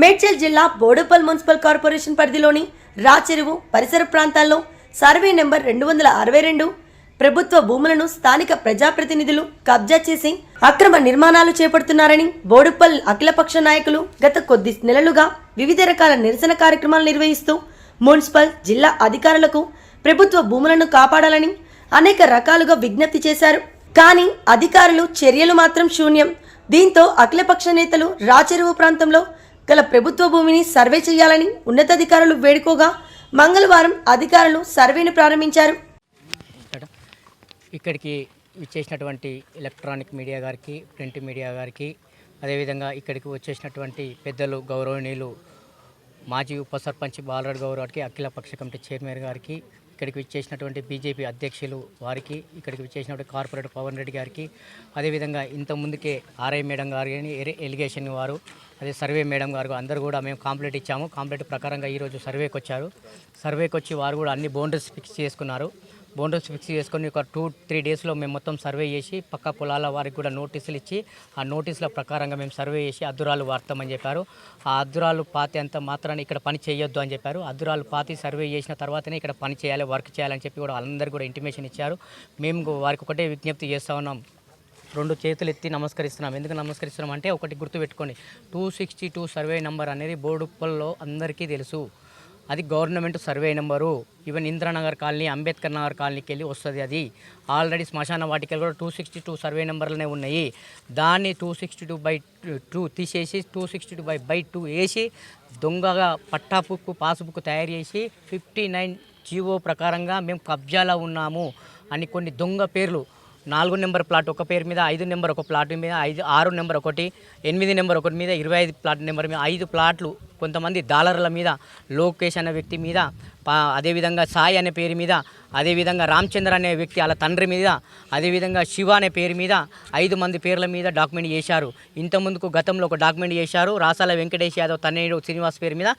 మేడ్చల్ జిల్లా Boduppal municipal corporation పరిధిలోని రాచెరువు పరిసర ప్రాంతాల్లో సర్వే నెంబర్ రెండు వందల అరవై రెండు ప్రభుత్వ భూములను స్థానిక ప్రజాప్రతినిధులు కబ్జా చేసి అక్రమ నిర్మాణాలు చేపడుతున్నారని బోడుపల్ అఖిలపక్ష నాయకులు గత కొద్ది నెలలుగా వివిధ రకాల నిరసన కార్యక్రమాలు నిర్వహిస్తూ మున్సిపల్ జిల్లా అధికారులకు ప్రభుత్వ భూములను కాపాడాలని అనేక రకాలుగా విజ్ఞప్తి చేశారు. కానీ అధికారులు చర్యలు మాత్రం శూన్యం. దీంతో అఖిలపక్ష నేతలు రాచెరువు ప్రాంతంలో గల ప్రభుత్వ భూమిని సర్వే చేయాలని ఉన్నతాధికారులు వేడుకోగా మంగళవారం అధికారులు సర్వేను ప్రారంభించారు. ఇక్కడికి ఇచ్చేసినటువంటి ఎలక్ట్రానిక్ మీడియా గారికి ప్రింట్ మీడియా గారికి అదేవిధంగా ఇక్కడికి వచ్చేసినటువంటి పెద్దలు గౌరవనీయులు మాజీ ఉప సర్పంచ్ బాలరాడు గౌరవాడికి అఖిల పక్ష కమిటీ చైర్మన్ గారికి ఇక్కడికి ఇచ్చేసినటువంటి బీజేపీ అధ్యక్షులు వారికి ఇక్కడికి ఇచ్చేసినటువంటి కార్పొరేటర్ పవన్ రెడ్డి గారికి అదేవిధంగా ఇంత ముందుకే ఆర్ఐ మేడం గారు కానీ ఎలిగేషన్ వారు అదే సర్వే మేడం గారు అందరూ కూడా మేము కాంప్లీట్ ఇచ్చాము. కాంప్లీట్ ప్రకారంగా ఈరోజు సర్వేకి వచ్చారు. సర్వేకి వచ్చి వారు కూడా అన్ని బౌండరీస్ ఫిక్స్ చేసుకున్నారు. బౌండరీస్ ఫిక్స్ చేసుకొని ఒక టూ త్రీ డేస్లో మేము మొత్తం సర్వే చేసి పక్క పొలాల వారికి కూడా నోటీసులు ఇచ్చి ఆ నోటీసుల ప్రకారంగా మేము సర్వే చేసి అద్దురాలు వాడతామని చెప్పారు. ఆ అద్దురాలు పాతి అంత మాత్రాన్ని ఇక్కడ పని చేయొద్దు అని చెప్పారు. అద్దురాలు పాతి సర్వే చేసిన తర్వాతనే ఇక్కడ పని చేయాలి వర్క్ చేయాలని చెప్పి కూడా వాళ్ళందరూ కూడా ఇంటిమేషన్ ఇచ్చారు. మేము వారికి ఒకటే విజ్ఞప్తి చేస్తూ ఉన్నాం. రెండు చేతులు ఎత్తి నమస్కరిస్తున్నాం. ఎందుకు నమస్కరిస్తున్నాం అంటే ఒకటి గుర్తుపెట్టుకోండి two sixty two survey number అనేది బోడుప్పల్లో అందరికీ తెలుసు. అది government survey number. Even Indranagar colony Ambedkar Nagar కాలనీకి వెళ్ళి వస్తుంది అది. ఆల్రెడీ శ్మశాన వాటికలు కూడా టూ సిక్స్టీ టూ సర్వే నెంబర్లనే ఉన్నాయి. దాన్ని two sixty two by two తీసేసి two sixty two by by two వేసి దొంగగా పట్టా బుక్ పాస్బుక్ తయారు చేసి ఫిఫ్టీ నైన్ జీవో ప్రకారంగా మేము కబ్జాలో ఉన్నాము అని కొన్ని దొంగ పేర్లు నాలుగు నెంబర్ ప్లాట్ ఒక పేరు మీద ఐదు నెంబర్ ఒక ప్లాట్ మీద ఐదు ఆరు నెంబర్ ఒకటి ఎనిమిది నెంబర్ ఒకటి మీద ఇరవై ఐదు ప్లాట్ నెంబర్ మీద ఐదు ప్లాట్లు కొంతమంది డాలర్ల మీద లోకేష్ అనే వ్యక్తి మీద అదేవిధంగా సాయి అనే పేరు మీద అదేవిధంగా రామచంద్ర అనే వ్యక్తి వాళ్ళ తండ్రి మీద అదేవిధంగా శివ అనే పేరు మీద ఐదు మంది పేర్ల మీద డాక్యుమెంట్ చేశారు. ఇంతకుముందుకు గతంలో ఒక డాక్యుమెంట్ చేశారు. రాసాల వెంకటేష్ యాదవ్ తన్నేడు శ్రీనివాస్ పేరు మీద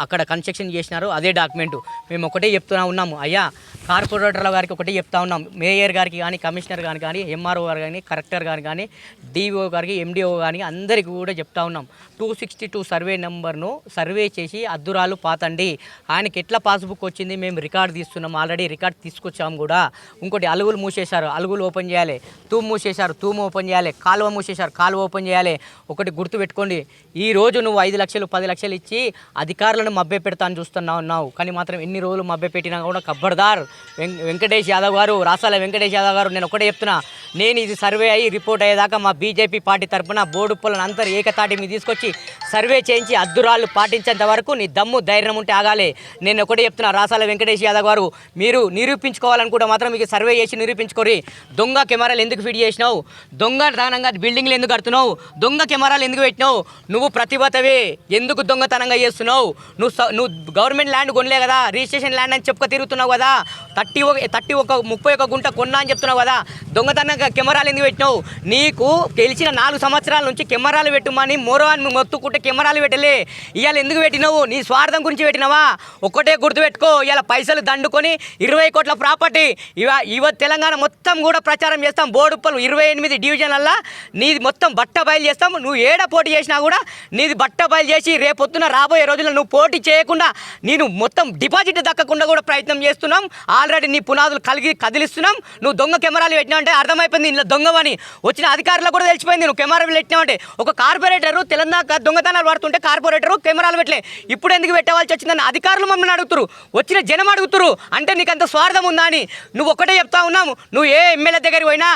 అక్కడ కన్స్ట్రక్షన్ చేసినారు. అదే డాక్యుమెంట్. మేము ఒకటే చెప్తున్నా ఉన్నాము. అయ్యా కార్పొరేటర్ల గారికి ఒకటే చెప్తా ఉన్నాం. మేయర్ గారికి కానీ కమిషనర్ గారు కానీ ఎంఆర్ఓ గారు కానీ కలెక్టర్ గారు కానీ డిఓ గారికి ఎండిఓ కానీ అందరికీ కూడా చెప్తా ఉన్నాం. టూ సిక్స్టీ టూ సర్వే నెంబర్ను సర్వే చేసి అద్దురాలు పాతండి. ఆయనకి ఎట్లా పాస్బుక్ వచ్చింది మేము రికార్డ్ తీస్తున్నాం. ఆల్రెడీ రికార్డ్ తీసుకొచ్చాము కూడా. ఇంకోటి అలుగులు మూసేశారు. అలుగులు ఓపెన్ చేయాలి. తూము మూసేశారు. తూము ఓపెన్ చేయాలి. కాలువ మూసేశారు. కాలువ ఓపెన్ చేయాలి. ఒకటి గుర్తు పెట్టుకోండి. ఈ రోజు నువ్వు ఐదు లక్షలు పది లక్షలు ఇచ్చి అధికారులను మభ్య పెడతాను చూస్తున్నావు ఉన్నావు కానీ మాత్రం ఎన్ని రోజులు మభ్య పెట్టినా కూడా కబ్బర్దార్. వెంకటేష్ యాదవ్ గారు రాసాల వెంకటేష్ యాదవ్ గారు నేను ఒకటే చెప్తున్నా. నేను ఇది సర్వే అయ్యి రిపోర్ట్ అయ్యేదాకా మా బీజేపీ పార్టీ తరఫున బోర్డు పొలను అందరూ ఏకతాటి మీద తీసుకొచ్చి సర్వే చేయించి అద్దురాళ్ళు పాటించేంత వరకు నీ దమ్ము ధైర్యం ఉంటే ఆగాలి. నేను ఒకటే చెప్తున్నా రాసాల వెంకటేష్ యాదవ్ గారు మీరు నిరూపించుకోవాలనుకుంటే మాత్రం మీకు సర్వే చేసి నిరూపించుకోరి దొంగ కెమెరాలు ఎందుకు ఫిట్ చేసినావు? దొంగ దానంగా బిల్డింగ్లు ఎందుకు కడుతున్నావు? దొంగ కెమెరాలు ఎందుకు పెట్టినావు? నువ్వు ప్రతిభతవే ఎందుకు దొంగతనంగా చేస్తున్నావు? నువ్వు స- నువ్వు గవర్నమెంట్ ల్యాండ్ కొనలే కదా రిజిస్ట్రేషన్ ల్యాండ్ అని చెప్పుకో తిరుగుతున్నావు కదా థర్టీ ఒక థర్టీ ఒక ముప్పై ఒక గుంట కొన్నా అని చెప్తున్నావు కదా దొంగతనంగా కెమెరాలు ఎందుకు పెట్టినావు? నీకు తెలిసిన నాలుగు సంవత్సరాల నుంచి కెమెరాలు పెట్టుమని మోరో అని మొత్తుకుంటే కెమెరాలు పెట్టలే. ఇవాళ ఎందుకు పెట్టినావు? నీ స్వార్థం గురించి పెట్టినావా? ఒకటే గుర్తుపెట్టుకో ఇవాళ పైసలు దండుకొని ఇరవై కోట్ల ప్రాపర్టీ. ఇవ ఇవ తెలంగాణ మొత్తం కూడా ప్రచారం చేస్తాం. బోడుప్పలు ఇరవై ఎనిమిది డివిజన్లల్లో నీది మొత్తం బట్ట బయలు చేస్తాం. నువ్వు ఏడ పోటీ చేసినా కూడా నీది బట్ట బయలు చేసి రేపొద్దున రాబోయే రోజుల్లో నువ్వు పోటీ చేయకుండా నేను మొత్తం డిపాజిట్ దక్కకుండా కూడా ప్రయత్నం చేస్తున్నాం. ఆల్రెడీ నీ పునాదులు కలిగి కదిలిస్తున్నాం. నువ్వు దొంగ కెమెరాలు పెట్టినావు అంటే అర్థమైపోయింది ఇంట్లో దొంగవని. వచ్చిన అధికారులకు కూడా తెలిసిపోయింది నువ్వు కెమెరాలు పెట్టినావంటే ఒక కార్పొరేటర్ తెలంగాణ దొంగతనాలు పడుతుంటే కార్పొరేటర్ కెమెరాలు పెట్టలే. ఇప్పుడు ఎందుకు పెట్టవలసి వచ్చిందని అధికారులు మమ్మల్ని అడుగుతారు వచ్చిన జనం అడుగుతురు అంటే నీకు అంత స్వార్థం ఉందా అని నువ్వు ఒకటే చెప్తా ఉన్నాము నువ్వు ఏ ఎమ్మెల్యే దగ్గరికి పోయినా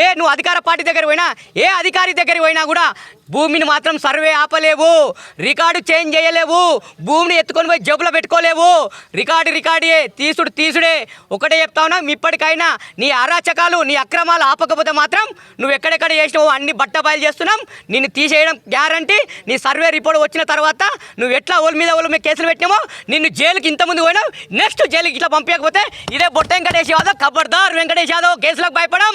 ఏ నువ్వు అధికార పార్టీ దగ్గర పోయినా ఏ అధికారి దగ్గరికి పోయినా కూడా భూమిని మాత్రం సర్వే ఆపలేవు. రికార్డు చేంజ్ చేయలేవు. భూమిని ఎత్తుకొని పోయి జబ్బులో పెట్టుకోలేవు. రికార్డు రికార్డే తీసుడు తీసుడే. ఒకటే చెప్తా ఉన్నాం ఇప్పటికైనా నీ అరాచకాలు నీ అక్రమాలు ఆపకపోతే మాత్రం నువ్వు ఎక్కడెక్కడ చేసినావు అన్ని బట్ట బయలు చేస్తున్నాం. నిన్ను తీసేయడం గ్యారంటీ. నీ సర్వే రిపోర్ట్ వచ్చిన తర్వాత నువ్వు ఎట్లా ఓళ్ళ మీద ఓళ్ళ మీద కేసులు పెట్టినామో నిన్ను జైలుకి ఇంతకుముందు పోయినావు. నెక్స్ట్ జైలుకి ఇట్లా పంపించకపోతే ఇదే బొట్ట వెంకటేష్ యాదవ్ కబర్దార్ వెంకటేష్ యాదవ్ కేసులకు భయపడం.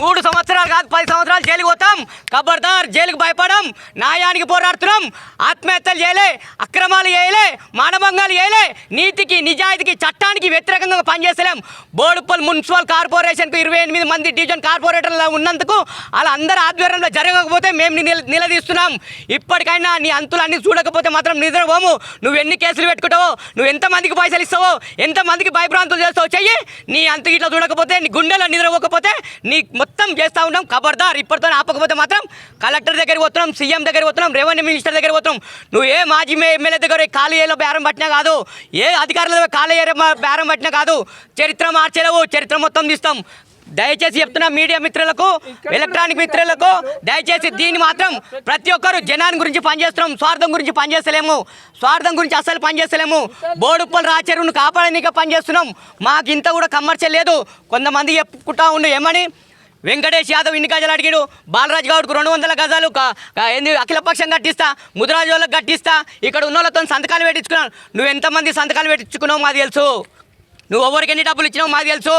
మూడు సంవత్సరాలు కాదు పది సంవత్సరాలు జైలుకి పోతాం. కబర్దార్ జైలుకు భయపడం. న్యాయానికి పోరాడుతున్నాం. ఆత్మహత్యలు చేయలే అక్రమాలు చేయలే మానభంగాలు చేయలే నీతికి నిజాయితీకి చట్టానికి వ్యతిరేకంగా పనిచేస్తలేం. బోడుపల్ మున్సిపల్ కార్పొరేషన్కు ఇరవై ఎనిమిది మంది డివిజన్ కార్పొరేటర్లు ఉన్నందుకు అలా అందరి ఆధ్వర్యంలో జరగకపోతే మేము నిల నిలదీస్తున్నాం. ఇప్పటికైనా నీ అంతులు అన్ని చూడకపోతే మాత్రం నిద్రపోము. నువ్వు ఎన్ని కేసులు పెట్టుకుంటావో నువ్వు ఎంతమందికి పైసలు ఇస్తావో ఎంతమందికి భయభ్రాంతులు చేస్తావు చెయ్యి నీ అంత ఇట్లా చూడకపోతే నీ గుండెలో నిద్రపోకపోతే నీ మొత్తం చేస్తూ ఉంటాం ఖబర్దార్ ఇప్పటితో ఆపకపోతే మాత్రం కలెక్టర్ దగ్గర పోతున్నాం సీఎం దగ్గర పోతున్నాం రెవెన్యూ మినిస్టర్ దగ్గర పోతున్నాం. నువ్వు ఏ మాజీ ఎమ్మెల్యే దగ్గర ఖాళీ బేరం పట్టినా కాదు ఏ అధికారుల దగ్గర మా- బేరం పట్టినా కాదు చరిత్ర మార్చలేవు చరిత్ర మొత్తం తీస్తాం. దయచేసి చెప్తున్నా మీడియా మిత్రులకు ఎలక్ట్రానిక్ మిత్రులకు దయచేసి దీన్ని మాత్రం ప్రతి ఒక్కరు జనాన్ని గురించి పనిచేస్తున్నాం స్వార్థం గురించి పనిచేస్తలేము స్వార్థం గురించి అస్సలు పనిచేస్తలేము. బోడుప్పల రాచెరువును కాపాడనీకే పనిచేస్తున్నాం. మాకు ఇంత కూడా కమర్షియల్ లేదు. కొంతమంది చెప్పుకుంటా ఉండు ఏమని? వెంకటేష్ యాదవ్ ఇన్ని గజాలు అడిగాడు. బాలరాజ్ గౌడ్కు రెండు వందల గజాలు ఏంది? అఖిలపక్షం కట్టిస్తా ముదిరాజు వాళ్ళకి కట్టిస్తా. ఇక్కడ ఉన్న వాళ్ళతో సంతకాలు పెట్టించుకున్నాను. నువ్వు ఎంతమంది సంతకాలు పెట్టించుకున్నావు మాకు తెలుసు. నువ్వు ఎవరికి ఎన్ని డబ్బులు ఇచ్చినావు మాకు తెలుసు.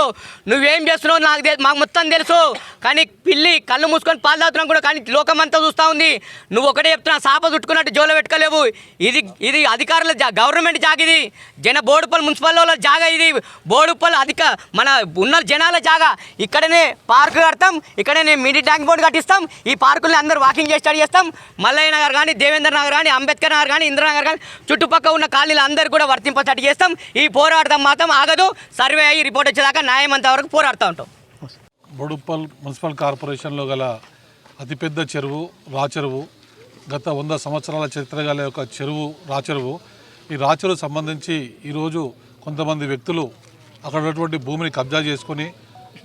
నువ్వేం చేస్తున్నావు నాకు మాకు మొత్తం తెలుసు. కానీ పిల్లి కళ్ళు మూసుకొని పాలు కూడా కానీ లోకం అంతా చూస్తూ ఉంది. నువ్వు ఒకటే చెప్తున్నా సాప చుట్టుకున్నట్టు జోలో పెట్టుకోలేవు. ఇది ఇది అధికారుల జా గవర్నమెంట్ జాగ ఇది. జన బోడుపల్లి మున్సిపల్ జాగ జాగా ఇది. బోడుపల్లి అధిక మన ఉన్న జనాల జాగా. ఇక్కడనే పార్కు కడతాం ఇక్కడనే మినీ ట్యాంక్ బోర్డు కట్టిస్తాం. ఈ పార్కుల్ని అందరూ వాకింగ్ చేసి స్టార్ట్ చేస్తాం. మల్లయ్య నగర్ కానీ దేవేంద్ర నగర్ కానీ అంబేద్కర్ నగర్ కానీ ఇందిరానగర్ కానీ చుట్టుపక్కల ఉన్న ఖాళీలు అందరూ కూడా వర్తింపచేట్టు చేస్తాం. ఈ పోరాటం మాత్రం ఆగదు. సర్వే అయ్యి రిపోర్ట్ వచ్చేదాకా న్యాయం అంతవరకు పోరాడుతూ ఉంటాం. బొడుప్పల్ మున్సిపల్ కార్పొరేషన్లో గల అతిపెద్ద చెరువు రాచెరువు గత వంద సంవత్సరాల చరిత్ర గల ఒక చెరువు రాచెరువు ఈ రాచెరువు సంబంధించి ఈరోజు కొంతమంది వ్యక్తులు అక్కడ ఉన్నటువంటి భూమిని కబ్జా చేసుకొని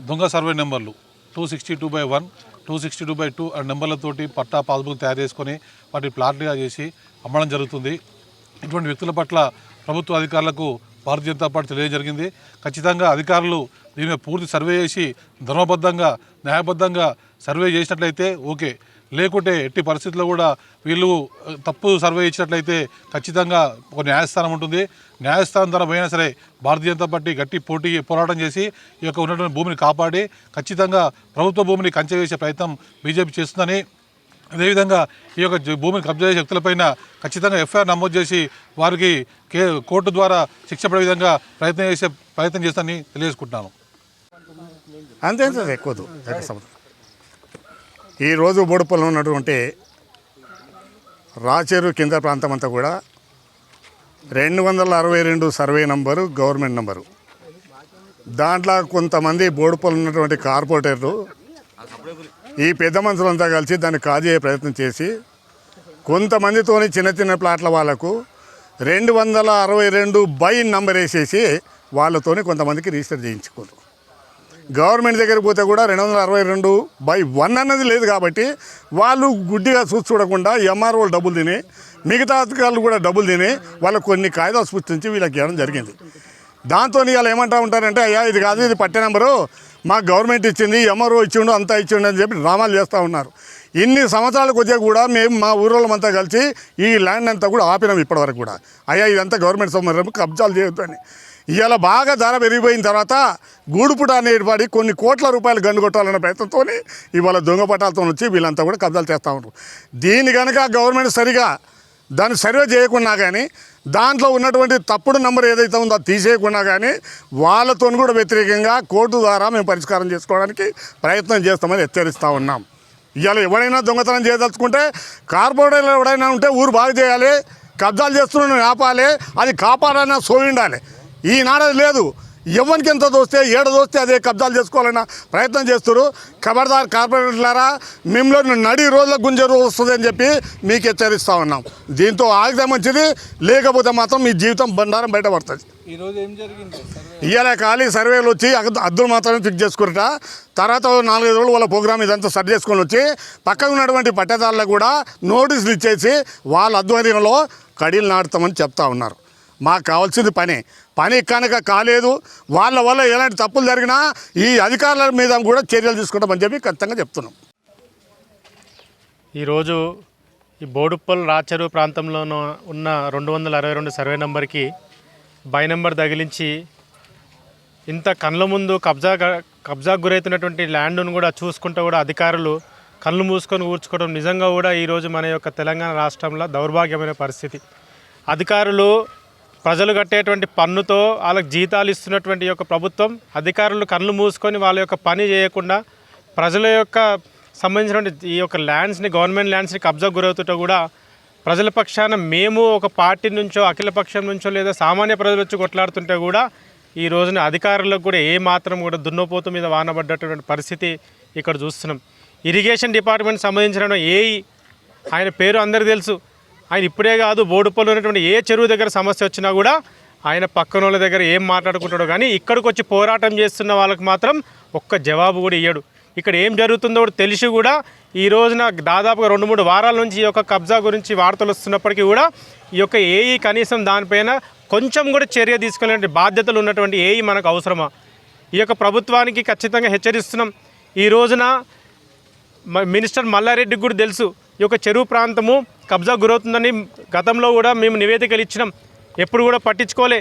దొంగ సర్వే నెంబర్లు two sixty two by one two sixty two by two ఆ నెంబర్లతోటి పట్టా పాస్బుక్ తయారు చేసుకొని వాటిని ప్లాట్గా చేసి అమ్మడం జరుగుతుంది. ఇటువంటి వ్యక్తుల పట్ల ప్రభుత్వ అధికారులకు భారతీయ జనతా పార్టీ తెలియజేయడం జరిగింది. ఖచ్చితంగా అధికారులు దీని పూర్తి సర్వే చేసి ధర్మబద్ధంగా న్యాయబద్ధంగా సర్వే చేసినట్లయితే ఓకే. లేకుంటే ఎట్టి పరిస్థితుల్లో కూడా వీళ్ళు తప్పు సర్వే ఇచ్చినట్లయితే ఖచ్చితంగా ఒక న్యాయస్థానం ఉంటుంది. న్యాయస్థానం ద్వారా పోయినా సరే భారతీయ జనతా పార్టీ గట్టి పోటీ పోరాటం చేసి ఈ యొక్క ఉన్నటువంటి భూమిని కాపాడి ఖచ్చితంగా ప్రభుత్వ భూమిని కంచె వేసే ప్రయత్నం బీజేపీ చేస్తుందని అదేవిధంగా ఈ యొక్క భూమిని కబ్జా శక్తులపైన ఖచ్చితంగా ఎఫ్ఐఆర్ నమోదు చేసి వారికి కే కోర్టు ద్వారా శిక్ష పడే విధంగా ప్రయత్నం చేసే ప్రయత్నం చేస్తానని తెలియజేసుకుంటున్నాను. అంతే ఎక్కువదు. ఎక్కువ ఈరోజు బోడుపల్లి ఉన్నటువంటి రాచేరు కింద ప్రాంతం అంతా కూడా రెండు వందల అరవై రెండు సర్వే నంబరు గవర్నమెంట్ నంబరు. దాంట్లో కొంతమంది బోడుపల్లి ఉన్నటువంటి కార్పొరేటర్లు ఈ పెద్ద మనుషులంతా కలిసి దాన్ని కాజేయ ప్రయత్నం చేసి కొంతమందితోని చిన్న చిన్న ప్లాట్ల వాళ్ళకు రెండు వందల అరవై రెండు బై నంబర్ వేసేసి వాళ్ళతోని కొంతమందికి రిజిస్టర్ చేయించుకోరు గవర్నమెంట్ దగ్గరికి పోతే కూడా రెండు వందల అరవై రెండు బై వన్ అన్నది లేదు కాబట్టి వాళ్ళు గుడ్డిగా చూసి చూడకుండా ఎంఆర్ఓలు డబ్బులు తిని మిగతా అధికారులు కూడా డబ్బులు తిని వాళ్ళకు కొన్ని కాయిదాలు సృష్టించి వీళ్ళకి ఇవ్వడం జరిగింది. దాంతో ఇవాళ ఏమంటా ఉంటారంటే అయ్యా ఇది కాదు ఇది పట్టే నెంబరు మాకు గవర్నమెంట్ ఇచ్చింది ఎంఆర్ఓ ఇచ్చిండు అంతా ఇచ్చిండు అని చెప్పి డ్రామాలు చేస్తూ ఉన్నారు. ఇన్ని సంవత్సరాలకు వచ్చే కూడా మేము మా ఊరోళ్ళమంతా కలిసి ఈ ల్యాండ్ అంతా కూడా ఆపినాం ఇప్పటివరకు కూడా. అయ్యా ఇదంతా గవర్నమెంట్ సంబంధం కబ్జాలు చేయొద్దని. ఇవాళ బాగా ధర పెరిగిపోయిన తర్వాత గూడుపుట అనేది కొన్ని కోట్ల రూపాయలు గండు కొట్టాలనే ప్రయత్నంతో ఇవాళ దొంగ పట్టాలతో వచ్చి వీళ్ళంతా కూడా కబ్జాలు చేస్తూ ఉంటారు దీని కనుక గవర్నమెంట్ సరిగా దాన్ని సర్వే చేయకుండా కానీ దాంట్లో ఉన్నటువంటి తప్పుడు నెంబర్ ఏదైతే ఉందో అది తీసేయకుండా కానీ వాళ్ళతో కూడా వ్యతిరేకంగా కోర్టు ద్వారా మేము పరిష్కారం చేసుకోవడానికి ప్రయత్నం చేస్తామని హెచ్చరిస్తూ ఉన్నాం. ఇవాళ ఎవరైనా దొంగతనం చేయదలుచుకుంటే కార్పొరేటర్లు ఎవడైనా ఉంటే ఊరు బాగు చేయాలి కబ్జాలు చేస్తున్నాను ఆపాలి అది కాపాడాలన్నా సోయి ఉండాలి. ఈనాడది లేదు. ఎవరికి ఎంత దోస్తే ఏడ దోస్తే అదే కబ్జాలు చేసుకోవాలన్న ప్రయత్నం చేస్తారు ఖబర్దార్ కార్పొరేటర్లారా మిమ్మల్ని నడి రోజుల గుంజ రోజు వస్తుంది అని చెప్పి మీకు హెచ్చరిస్తూ ఉన్నాం. దీంతో ఆగితే మంచిది లేకపోతే మాత్రం మీ జీవితం బండారం బయటపడుతుంది ఇవాళ ఖాళీ సర్వేలు వచ్చి అద్దు- అద్దులు మాత్రమే ఫిక్స్ చేసుకురట తర్వాత నాలుగైదు రోజులు వాళ్ళ ప్రోగ్రామ్ ఇదంతా సరి చేసుకొని వచ్చి పక్కన ఉన్నటువంటి పట్టేదారులకు కూడా నోటీసులు ఇచ్చేసి వాళ్ళ ఆధ్వర్యంలో కడీలు నాటుతామని చెప్తా ఉన్నారు. మాకు కావాల్సింది పని. పని కనుక కాలేదు వాళ్ళ వల్ల ఎలాంటి తప్పులు జరిగినా ఈ అధికారుల మీద కూడా చర్యలు తీసుకుంటామని చెప్పి ఖచ్చితంగా చెప్తున్నాం. ఈరోజు ఈ బోడుప్పల్ రాచెరు ప్రాంతంలో ఉన్న రెండు వందల అరవై రెండు సర్వే నెంబర్కి బై నెంబర్ తగిలించి ఇంత కళ్ళ ముందు కబ్జా కబ్జాకు గురవుతున్నటువంటి ల్యాండ్ను కూడా చూసుకుంటూ కూడా అధికారులు కళ్ళు మూసుకొని ఊర్చుకోవడం నిజంగా కూడా ఈరోజు మన యొక్క తెలంగాణ రాష్ట్రంలో దౌర్భాగ్యమైన పరిస్థితి. అధికారులు ప్రజలు కట్టేటువంటి పన్నుతో వాళ్ళకి జీతాలు ఇస్తున్నటువంటి యొక్క ప్రభుత్వం అధికారులు కళ్ళు మూసుకొని వాళ్ళ యొక్క పని చేయకుండా ప్రజల యొక్క సంబంధించినటువంటి ఈ యొక్క ల్యాండ్స్ని గవర్నమెంట్ ల్యాండ్స్ని కబ్జా గురవుతుంటే కూడా ప్రజల పక్షాన మేము ఒక పార్టీ నుంచో అఖిల పక్షం నుంచో లేదా సామాన్య ప్రజలు వచ్చి కొట్లాడుతుంటే కూడా ఈ రోజున అధికారులకు కూడా ఏ మాత్రం కూడా దున్నపోతు మీద వానబడ్డటువంటి పరిస్థితి ఇక్కడ చూస్తున్నాం. ఇరిగేషన్ డిపార్ట్మెంట్ సంబంధించిన ఏఈ ఆయన పేరు అందరికీ తెలుసు. ఆయన ఇప్పుడే కాదు బోడుపల్లి ఉన్నటువంటి ఏ చెరువు దగ్గర సమస్య వచ్చినా కూడా ఆయన పక్కన వాళ్ళ దగ్గర ఏం మాట్లాడుకుంటాడో కానీ ఇక్కడికి వచ్చి పోరాటం చేస్తున్న వాళ్ళకి మాత్రం ఒక్క జవాబు కూడా ఇయ్యడు. ఇక్కడ ఏం జరుగుతుందో కూడా తెలిసి కూడా ఈ రోజున దాదాపుగా రెండు మూడు వారాల నుంచి ఈ యొక్క కబ్జా గురించి వార్తలు వస్తున్నప్పటికీ కూడా ఈ యొక్క ఏఈ కనీసం దానిపైన కొంచెం కూడా చర్య తీసుకునే బాధ్యతలు ఉన్నటువంటి ఏఈ మనకు అవసరమా? ఈ యొక్క ప్రభుత్వానికి ఖచ్చితంగా హెచ్చరిస్తున్నాం. ఈ రోజున మ- మినిస్టర్ మల్లారెడ్డికి కూడా తెలుసు. ఈ యొక్క చెరువు ప్రాంతము కబ్జా గురవుతుందని గతంలో కూడా మేము నివేదికలు ఇచ్చినాం. ఎప్పుడు కూడా పట్టించుకోలే.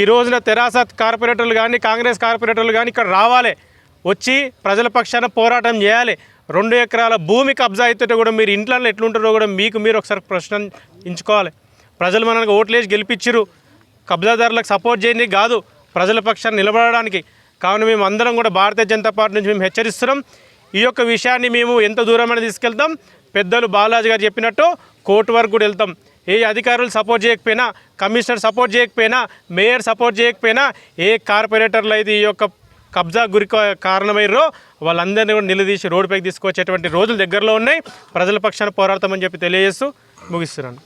ఈ రోజున తెరాస కార్పొరేటర్లు కానీ కాంగ్రెస్ కార్పొరేటర్లు కానీ ఇక్కడ రావాలి. వచ్చి ప్రజల పక్షాన పోరాటం చేయాలి. రెండు ఎకరాల భూమి కబ్జా అయితే కూడా మీరు ఇంట్లో ఎట్లుంటారో కూడా మీకు మీరు ఒకసారి ప్రశ్న ఎంచుకోవాలి. ప్రజలు మనకు ఓట్లేసి గెలిపించరు కబ్జాదారులకు సపోర్ట్ చేయండి కాదు ప్రజల పక్షాన్ని నిలబడడానికి. కావున మేము అందరం కూడా భారతీయ జనతా పార్టీ నుంచి మేము హెచ్చరిస్తున్నాం. ఈ యొక్క విషయాన్ని మేము ఎంత దూరమైనా తీసుకెళ్తాం. పెద్దలు బాలాజీ గారు చెప్పినట్టు కోర్టు వరకు కూడా వెళ్తాం. ఏ అధికారులు సపోర్ట్ చేయకపోయినా కమిషనర్ సపోర్ట్ చేయకపోయినా మేయర్ సపోర్ట్ చేయకపోయినా ఏ కార్పొరేటర్లు అయితే ఈ యొక్క కబ్జా గురి కారణమయ్యారో వాళ్ళందరినీ కూడా నిలదీసి రోడ్డుపైకి తీసుకొచ్చేటువంటి రోజులు దగ్గరలో ఉన్నాయి. ప్రజల పక్షాన పోరాడతామని చెప్పి తెలియజేస్తూ ముగిస్తున్నాను.